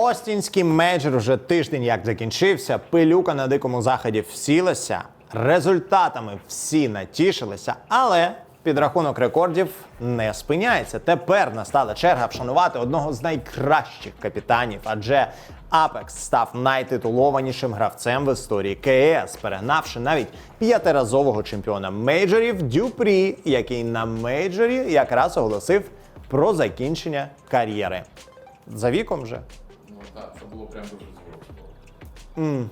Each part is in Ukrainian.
Остінський мейджор вже тиждень як закінчився. Пилюка на дикому заході всілася. Результатами всі натішилися, але підрахунок рекордів не спиняється. Тепер настала черга вшанувати одного з найкращих капітанів, адже Апекс став найтитулованішим гравцем в історії КС, перегнавши навіть п'ятиразового чемпіона мейджорів Дюпрі, який на мейджорі якраз оголосив про закінчення кар'єри. За віком вже. Було прям дуже зворушливо.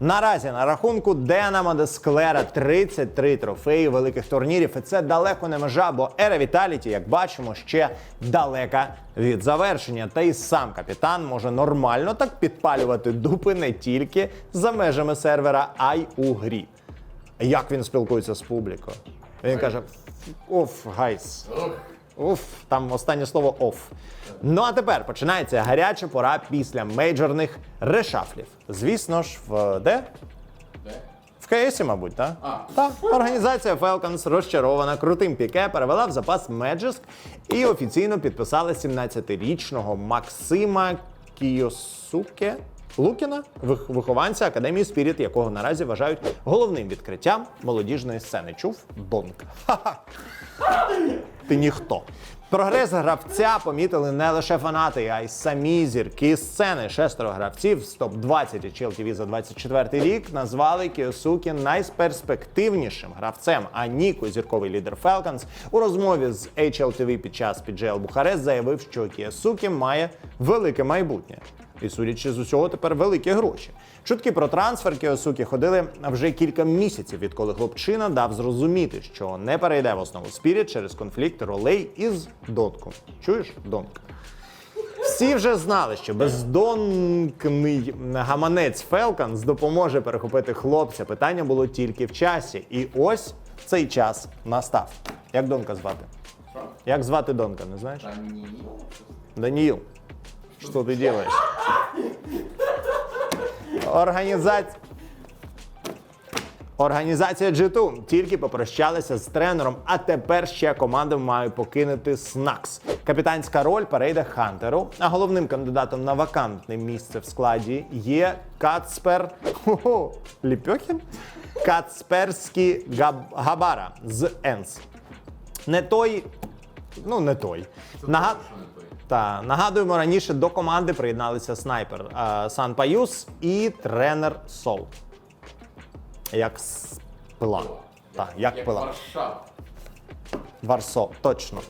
Наразі на рахунку Дена Модесклера 33 трофеї великих турнірів. І це далеко не межа, бо ера Віталіті, як бачимо, ще далека від завершення. Та й сам капітан може нормально так підпалювати дупи не тільки за межами сервера, а й у грі. Як він спілкується з публікою? Він каже: оф, гайс. Уф, там останнє слово оф. Ну а тепер починається гаряча пора після мейджорних решафлів. Звісно ж, в де? В КСі, мабуть, так? А. Так. Організація Falcons розчарована крутим піке, перевела в запас Меджиск і офіційно підписали 17-річного Максима Кіосуке Лукіна, вихованця Академії Спіріт, якого наразі вважають головним відкриттям молодіжної сцени. Чув? Донк. Ти ніхто. Прогрес гравця помітили не лише фанати, а й самі зірки сцени. Шестеро гравців з топ-20 HLTV за 24 рік назвали Кіосукі найперспективнішим гравцем. А Ніко, зірковий лідер Falcons, у розмові з HLTV під час PGL Бухарест заявив, що Кіосукі має велике майбутнє. І судячи з усього, тепер великі гроші. Чутки про трансфер Кіосукі ходили вже кілька місяців, відколи хлопчина дав зрозуміти, що не перейде в основу Спіріт через конфлікт ролей із Донком. Чуєш, Донк? Всі вже знали, що бездонкний гаманець Фелканс допоможе перехопити хлопця. Питання було тільки в часі. І ось цей час настав. Як Донка звати? Як звати Донка, не знаєш? Ні. Даниил, что ты делаешь? Організація. Організація G2 тільки попрощалася з тренером, а тепер ще команда має покинути Снакс. Капітанська роль перейде Хантеру, а головним кандидатом на вакантне місце в складі є Кацпер Хо-хо, Ліпьохін? Кацперський Габ- Габара з Енс. Не той, ну не той. Нага... Та нагадуємо, раніше до команди приєдналися снайпер е, Сан Паюс і тренер Сол. Як пила. Так, як, Як пила. Варсо, точно.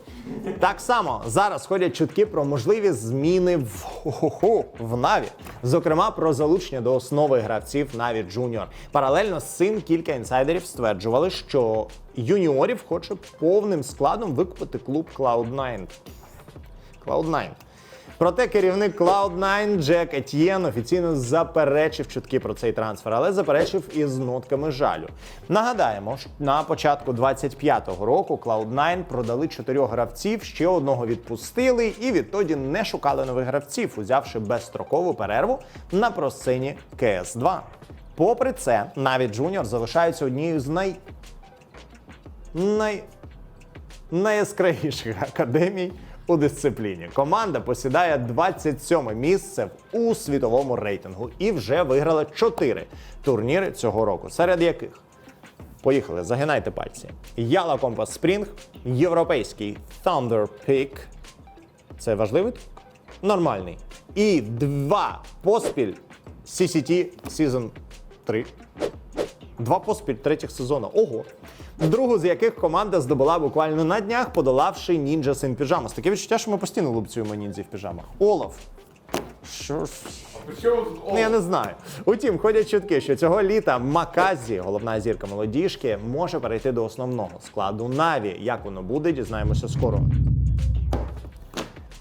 Так само зараз ходять чутки про можливі зміни в, ху-ху-ху, в Наві. Зокрема, про залучення до основи гравців Наві Джуніор. Паралельно з цим кілька інсайдерів стверджували, що юніорів хоче повним складом викупити клуб Cloud9. Cloud9. Проте керівник Cloud9 Джек Етьєн офіційно заперечив чутки про цей трансфер, але заперечив із нотками жалю. Нагадаємо, що на початку 25-го року Cloud9 продали чотирьох гравців, ще одного відпустили і відтоді не шукали нових гравців, узявши безстрокову перерву на просцені CS2. Попри це, навіть Джуніор залишаються однією з най... най найяскравіших академій у дисципліні. Команда посідає 27 місце у світовому рейтингу і вже виграла 4 турніри цього року, серед яких поїхали, загинайте пальці. Яла Компас Спрінг, європейський Thunder Peak. Це важливий? Нормальний. І два поспіль CCT Season 3. Два поспіль третіх сезону. Ого. Другу з яких команда здобула буквально на днях, подолавши нінджа Син Піжамас. Таке відчуття, що ми постійно лупцюємо ніндзі в піжамах. Олаф. Що Ну, я не знаю. Утім, ходять чутки, що цього літа Маказі, головна зірка молодіжки, може перейти до основного складу Наві. Як воно буде, дізнаємося скоро.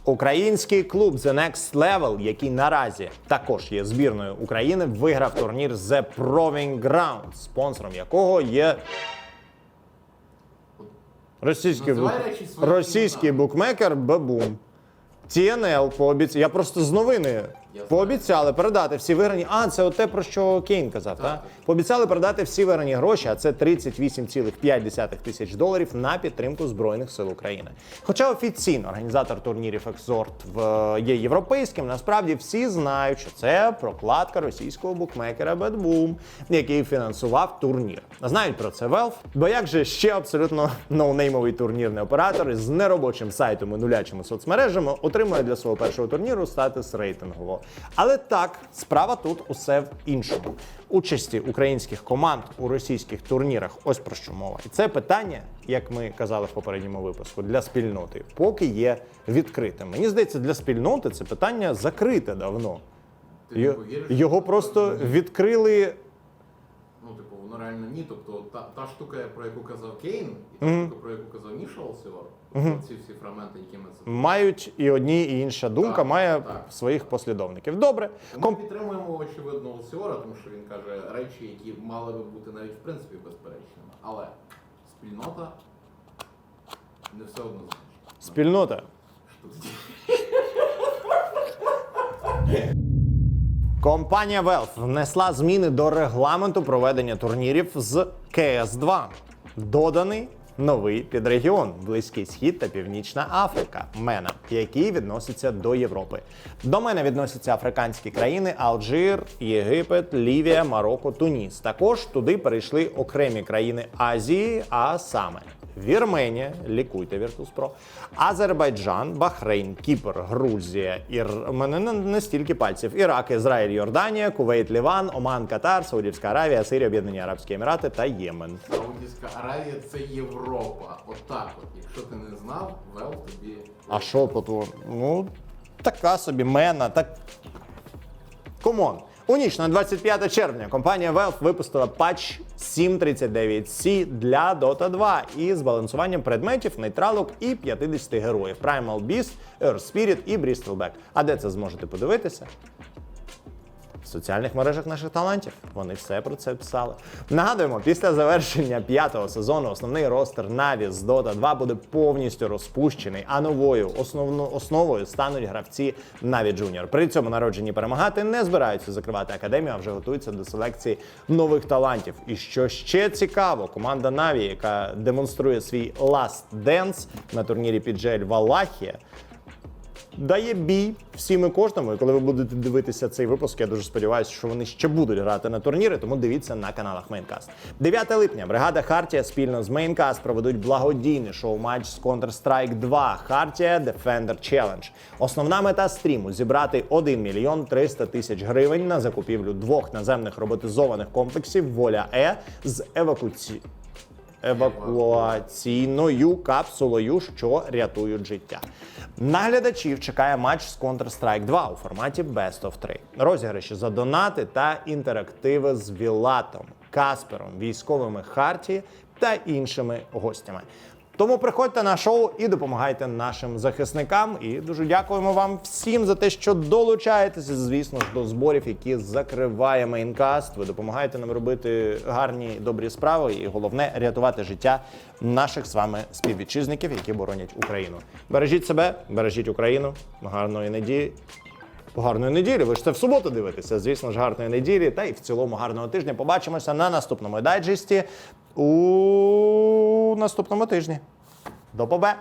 Український клуб The Next Level, який наразі також є збірною України, виграв турнір The Proving Ground, спонсором якого є російський, Називай бук- речі своїми російський букмекер Бабум. TNL пообіцяв. Я просто з новини. Пообіцяли передати всі виграні. А, це те, про що Кейн казав, так? Так. Пообіцяли передати всі виграні гроші, а це 38,5 тисяч доларів на підтримку Збройних сил України. Хоча офіційно організатор турнірів Ексорт в є європейським, насправді всі знають, що це прокладка російського букмекера Бетбум, який фінансував турнір. Знають про це Valve, бо як же ще абсолютно ноунеймовий турнірний оператор із неробочим сайтом і нулячими соцмережами отримує для свого першого турніру статус рейтингового. Але так, справа тут усе в іншому. Участі українських команд у російських турнірах, ось про що мова. І це питання, як ми казали в попередньому випуску, для спільноти, поки є відкритим. Мені здається, для спільноти це питання закрите давно. Ти Його просто відкрили Ну, воно реально ні. Тобто та, та штука, про яку казав Кейн, і та штука, про яку казав Міша Олсіор, тобто ці всі фрагменти, які ми це. мають і одні, і інша думка Так, має так. своїх послідовників. Добре, Ми Ком... підтримуємо очевидно Олсіора, тому що він каже речі, які мали би бути навіть в принципі безперечними. Але спільнота не все однозначно. спільнота. Що Компанія Valve внесла зміни до регламенту проведення турнірів з CS2. Доданий новий підрегіон Близький Схід та Північна Африка Мена, який відноситься до Європи. До мене відносяться африканські країни Алжир, Єгипет, Лівія, Марокко, Туніс. Також туди перейшли окремі країни Азії, а саме Вірменія, лікуйте Virtus.pro, Азербайджан, Бахрейн, Кіпр, Грузія, Ір... Мене не, не стільки пальців. Ірак, Ізраїль, Йорданія, Кувейт, Ліван, Оман, Катар, Саудівська Аравія, Сирія, Об'єднані Арабські Емірати та Ємен. Саудівська Аравія це Європа. Отак от. Якщо ти не знав, вел тобі. А що по Ну, така собі мена, так. Комон. У ніч на 25 червня компанія Valve випустила патч 739C для Dota 2 із балансуванням предметів, нейтралок і 50 героїв Primal Beast, Earth Spirit і Bristleback. А де це зможете подивитися? В соціальних мережах наших талантів вони все про це писали. Нагадуємо, після завершення п'ятого сезону основний ростер Na'Vi з Dota 2 буде повністю розпущений, а новою основно, основою стануть гравці Na'Vi Junior. При цьому народжені перемагати не збираються закривати академію, а вже готуються до селекції нових талантів. І що ще цікаво, команда Na'Vi, яка демонструє свій Last Dance на турнірі PGL Валахія, дає бій всім і кожному. І коли ви будете дивитися цей випуск, я дуже сподіваюся, що вони ще будуть грати на турніри, тому дивіться на каналах Maincast. 9 липня бригада Хартія спільно з Maincast проведуть благодійний шоу-матч з Counter-Strike 2 Хартія Defender Challenge. Основна мета стріму зібрати 1 мільйон 300 тисяч гривень на закупівлю двох наземних роботизованих комплексів Воля Е з евакуацією евакуаційною капсулою, що рятують життя. Наглядачів чекає матч з Counter-Strike 2 у форматі Best of 3. Розіграші за донати та інтерактиви з Вілатом, Каспером, військовими Харті та іншими гостями. Тому приходьте на шоу і допомагайте нашим захисникам. І дуже дякуємо вам всім за те, що долучаєтеся, звісно ж, до зборів, які закриває мейнкаст. Ви допомагаєте нам робити гарні добрі справи, і головне рятувати життя наших з вами співвітчизників, які боронять Україну. Бережіть себе, бережіть Україну. Гарної неділі. Гарної неділі. Ви ж це в суботу дивитеся. Звісно ж, гарної неділі. Та й в цілому гарного тижня. Побачимося на наступному дайджесті у наступному тижні. До побе!